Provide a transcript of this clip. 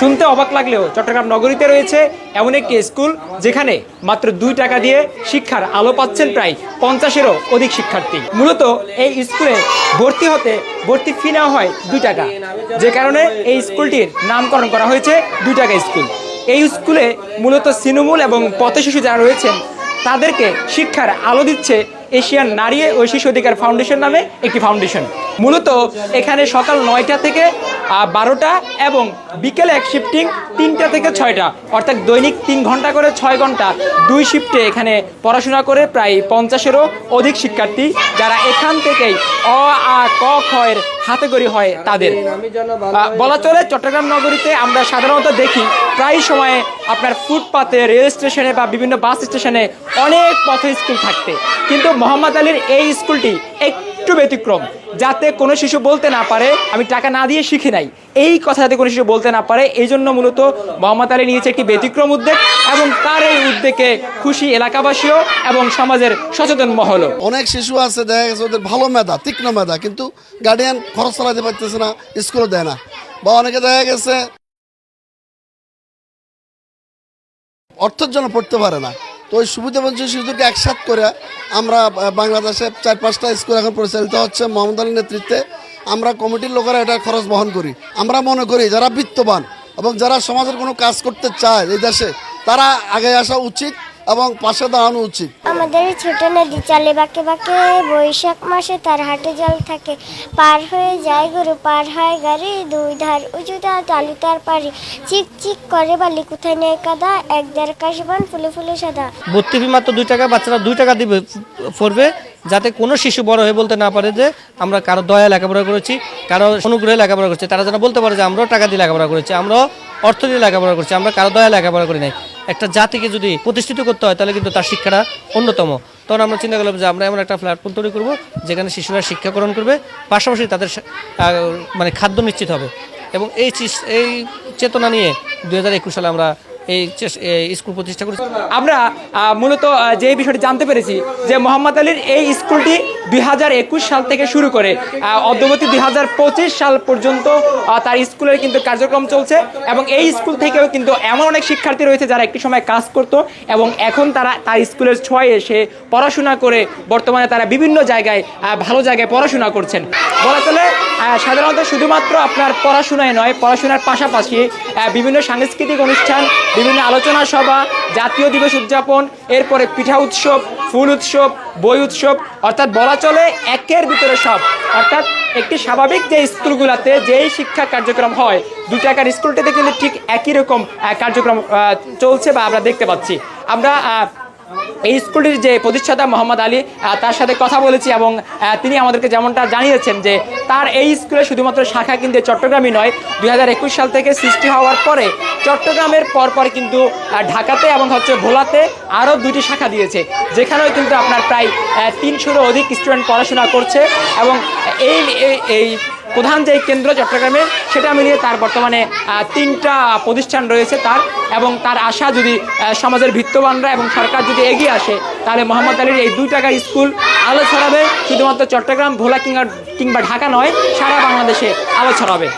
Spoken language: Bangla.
শুনতে অবাক লাগলেও চট্টগ্রাম নগরীতে রয়েছে এমন একটি স্কুল যেখানে মাত্র দুই টাকা দিয়ে শিক্ষার আলো পাচ্ছেন প্রায় পঞ্চাশেরও অধিক শিক্ষার্থী। মূলত এই স্কুলে ভর্তি হতে ভর্তি ফি নেওয়া হয় দুই টাকা। যে কারণে এই স্কুলটির নামকরণ করা হয়েছে দুই টাকা স্কুল। এই স্কুলে মূলত তৃণমূল এবং পথ শিশু যারা রয়েছেন, তাদেরকে শিক্ষার আলো দিচ্ছে এশিয়ান নারী ও শিশু অধিকার ফাউন্ডেশন নামে একটি ফাউন্ডেশন। মূলত এখানে সকাল নয়টা থেকে বারোটা এবং বিকেলে এক শিফটিং তিনটা থেকে ছয়টা। অর্থাৎ দৈনিক তিন ঘণ্টা করে ছয় ঘণ্টা। দুই শিফটে এখানে পড়াশোনা করে প্রায় পঞ্চাশেরও অধিক শিক্ষার্থী যারা এখান থেকেই অ, আ, ক, খ এর হাতে গড়ি হয় তাদের। বলা চলে চট্টগ্রাম নগরীতে আমরা সাধারণত দেখি প্রায় সময়ে আপনার ফুটপাতে, রেল স্টেশনে বা বিভিন্ন বাস স্টেশনে অনেক পথ স্কুল থাকতে। কিন্তু মোহাম্মদ আলীর এই স্কুলটি একটু ব্যতিক্রম। যাতে কোনো শিশু বলতে না পারে, আমি টাকা না দিয়ে শিখি নাই। এই কথা যাতে কোনো শিশু বলতে না পারে, এই জন্য মূলত মোহাম্মদ আলী নিয়েছে একটি ব্যতিক্রম উদ্যোগ এবং তার এই উদ্যোগে খুশি এলাকাবাসীও এবং সমাজের সচেতন মহলও। অনেক শিশু আছে, দেখা গেছে ওদের ভালো মেধা, তীক্ষ্ণ মেধা, কিন্তু গার্ডিয়ান খরচ চালাতে পারতেছে না স্কুলে দেয় না। বা অনেকে দেখা গেছে অর্থের জন্য পড়তে পারে না। তো ওই সুবিধাবঞ্চিত শিশুদেরকে একসাথ করে আমরা বাংলাদেশে চার পাঁচটা স্কুল এখন পরিচালিত হচ্ছে মোহাম্মদ আলীর নেতৃত্বে। আমরা কমিটির লোকেরা এটা খরচ বহন করি। আমরা মনে করি যারা বিত্তবান এবং যারা সমাজের কোনো কাজ করতে চায় এই দেশে, তারা আগে আসা উচিত। এবং পাশে দাঁড়ানো উচিত। আমাদের ছোট নদী চলে বাঁকে বাঁকে বৈশাখ মাসে তার হাটে জল থাকে। পার হয়ে যায় গরু পার হয় গাড়ি দুই ধার উঁচু তার তালু তার পারি চিক চিক করে বালি কোথায় নেই কাদা? এক দেড় কাশবান ফুলে ফুলে সাদা। ভর্তি ফি মাত্র দুই টাকা বাচ্চারা দুই টাকা দিবে পড়বে যাতে কোনো শিশু বড় হয়ে বলতে না পারে যে আমরা কারও দয়া লেখাপড়া করেছি কারও অনুগ্রহে লেখাপড়া করছি। তারা যেন বলতে পারে যে আমরাও টাকা দিয়ে লেখাপড়া করেছি আমরাও অর্থ দিয়ে লেখাপড়া করছি আমরা কারও দয়া লেখাপড়া করি নাই। একটা জাতিকে যদি প্রতিষ্ঠিত করতে হয়, তাহলে কিন্তু তার শিক্ষাটা অন্যতম। তখন আমরা চিন্তা করলাম যে আমরা এমন একটা প্ল্যাটফর্ম তৈরি করব, যেখানে শিশুরা শিক্ষা গ্রহণ করবে, পাশাপাশি তাদের মানে খাদ্য নিশ্চিত হবে। এবং এই এই চেতনা নিয়ে দু হাজার একুশ সালে আমরা এই স্কুল প্রতিষ্ঠা করেছি। আমরা মূলত যে বিষয়টি জানতে পেরেছি যে মোহাম্মদ আলীর এই স্কুলটি দুই হাজার একুশ সাল থেকে শুরু করে আহ, অদ্যবধি দুই সাল পর্যন্ত তার স্কুলের কিন্তু কার্যক্রম চলছে এবং এই স্কুল থেকেও কিন্তু এমন অনেক শিক্ষার্থী রয়েছে যারা একটি সময় কাজ করত এবং এখন তারা তার স্কুলের ছয় এসে পড়াশোনা করে বর্তমানে তারা বিভিন্ন জায়গায় ভালো জায়গায় পড়াশোনা করছেন। বলা চলে সাধারণত শুধুমাত্র আপনার পড়াশোনায় নয় পড়াশোনার পাশাপাশি বিভিন্ন সাংস্কৃতিক অনুষ্ঠান বিভিন্ন আলোচনা সভা, জাতীয় দিবস উদযাপন, এরপরে পিঠা উৎসব, ফুল উৎসব, বই উৎসব, অর্থাৎ বলা চলে একের ভিতরে সব। অর্থাৎ একটি স্বাভাবিক যে স্কুলগুলোতে যেই শিক্ষা কার্যক্রম হয় দু টাকার স্কুলটিতে কিন্তু ঠিক একই রকম কার্যক্রম চলছে বা আমরা দেখতে পাচ্ছি। আমরা এই স্কুলটির যে প্রতিষ্ঠাতা মোহাম্মদ আলী তার সাথে কথা বলেছি এবং তিনি আমাদেরকে যেমনটা জানিয়েছেন যে তার এই স্কুলে শুধুমাত্র শাখা কিন্তু চট্টগ্রামই নয়, দুই সাল থেকে সৃষ্টি হওয়ার পরে চট্টগ্রামের পরপর কিন্তু ঢাকাতে এবং হচ্ছে ভোলাতে আরও দুটি শাখা দিয়েছে, যেখানেও কিন্তু আপনার প্রায় তিনশোরও অধিক স্টুডেন্ট পড়াশোনা করছে এবং এই, এই- এই প্রধান যে কেন্দ্র চট্টগ্রামে সেটা মিলিয়ে তার বর্তমানে তিনটা প্রতিষ্ঠান রয়েছে তার এবং তার আশা যদি সমাজের ভিত্তবানরা এবং সরকার যদি এগিয়ে আসে, তাহলে মোহাম্মদ আলীর এই দুই টাকা স্কুল আলো ছড়াবে। শুধুমাত্র চট্টগ্রাম, ভোলা কিংবা কিংবা ঢাকা নয়, সারা বাংলাদেশে আলো ছড়াবে।